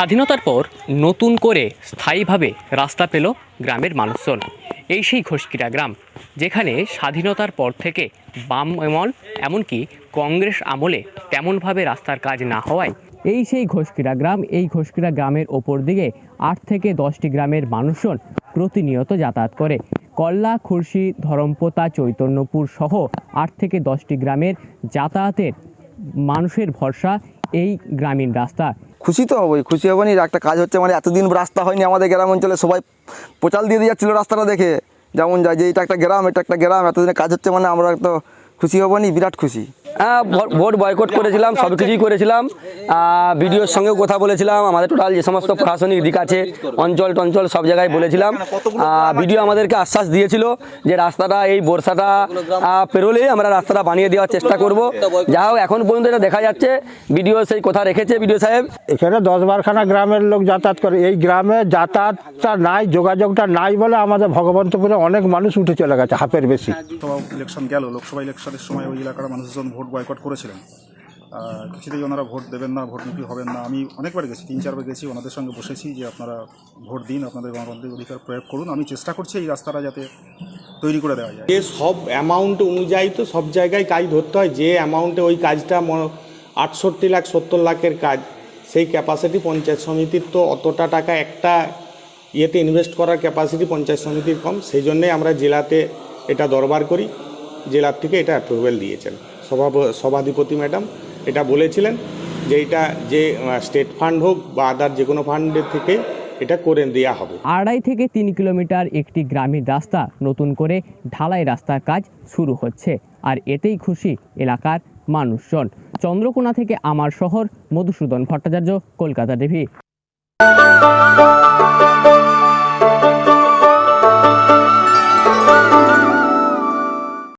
স্বাধীনতার পর নতুন করে স্থায়ীভাবে রাস্তা পেল গ্রামের মানুষজন। এই সেই ঘোষকিরা গ্রাম, যেখানে স্বাধীনতার পর থেকে বাম আমল, এমনকি কংগ্রেস আমলে তেমনভাবে রাস্তার কাজ না হওয়ায় এই সেই ঘোষকিরা গ্রাম, এই ঘোষকিরা গ্রামের ওপর দিকে আট থেকে দশটি গ্রামের মানুষজন প্রতিনিয়ত যাতায়াত করে। কল্লা, খুরশি, ধরমপোতা, চৈতন্যপুর সহ আট থেকে দশটি গ্রামের যাতায়াতের মানুষের ভরসা এই গ্রামীণ রাস্তা। খুশি তো হবই, খুশি হব নি একটা কাজ হচ্ছে মানে এতদিন রাস্তা হয়নি আমাদের গ্রাম অঞ্চলে, সবাই পোচাল দিয়ে দিয়ে যাচ্ছিল রাস্তাটা দেখে। যেমন যায় যে এটা একটা গ্রাম, এটা একটা গ্রাম এতদিনে কাজ হচ্ছে মানে আমরা তো খুশি হব নি বিরাট খুশি। ভোট বয়কট করেছিলাম সব কিছুই করেছিলাম। বিডিওর সঙ্গেও কথা বলেছিলাম আমাদের টোটাল যে সমস্ত প্রশাসনিক দিক আছে অঞ্চল টঞ্চল সব জায়গায় বলেছিলাম। বিডিও আমাদেরকে আশ্বাস দিয়েছিল যে রাস্তাটা এই বর্ষাটা পেরোলেই আমরা রাস্তাটা বানিয়ে দেওয়ার চেষ্টা করব। যা হোক এখন পর্যন্ত এটা দেখা যাচ্ছে বিডিও সেই কথা রেখেছে বিডিও সাহেব। এখানে দশ বারখানা গ্রামের লোক যাতায়াত করে। এই গ্রামে যাতায়াতটা নাই যোগাযোগটা নাই বলে আমাদের ভগবন্তপুরে অনেক মানুষ উঠে চলে গেছে হাফের বেশি। লোকসভা ইলেকশন গেল লোকসভা ইলেকশনের সময় ওই এলাকার মানুষজন ভোট বয়কট করেছিলেন। কিছুতেই ওনারা ভোট দেবেন না, ভোট মুখী হবেন না। আমি অনেকবার গেছি, তিন, চারবার গেছি, ওনাদের সঙ্গে বসেছি যে আপনারা ভোট দিন, আপনাদের গণতান্ত্রিক অধিকার প্রয়োগ করুন। আমি চেষ্টা করছি এই রাস্তাটা যাতে তৈরি করে দেওয়া যায়। সব অ্যামাউন্ট অনুযায়ী তো সব জায়গায় কাজ ধরতে হয়। যে অ্যামাউন্টে ওই কাজটা আটষট্টি লাখ, সত্তর লাখের কাজ, সেই ক্যাপাসিটি পঞ্চায়েত সমিতির তো অতটা টাকা একটা ইয়েতে ইনভেস্ট করার ক্যাপাসিটি পঞ্চায়েত সমিতির কম। সেই জন্যেই আমরা জেলাতে এটা দরবার করি। জেলার থেকে এটা অ্যাপ্রুভেল দিয়েছেন। সভা সভাধিপতি ম্যাডাম এটা বলেছিলেন যে এটা যে স্টেট ফান্ড হোক বা আদার যে কোনো ফান্ডের থেকে এটা করে দেওয়া হবে। আড়াই থেকে তিন কিলোমিটার একটি গ্রামীণ রাস্তা নতুন করে ঢালাই রাস্তার কাজ শুরু হচ্ছে, আর এতেই খুশি এলাকার মানুষজন। চন্দ্রকোনা থেকে আমার শহর মধুসূদন ভট্টাচার্য, কলকাতা টিভি।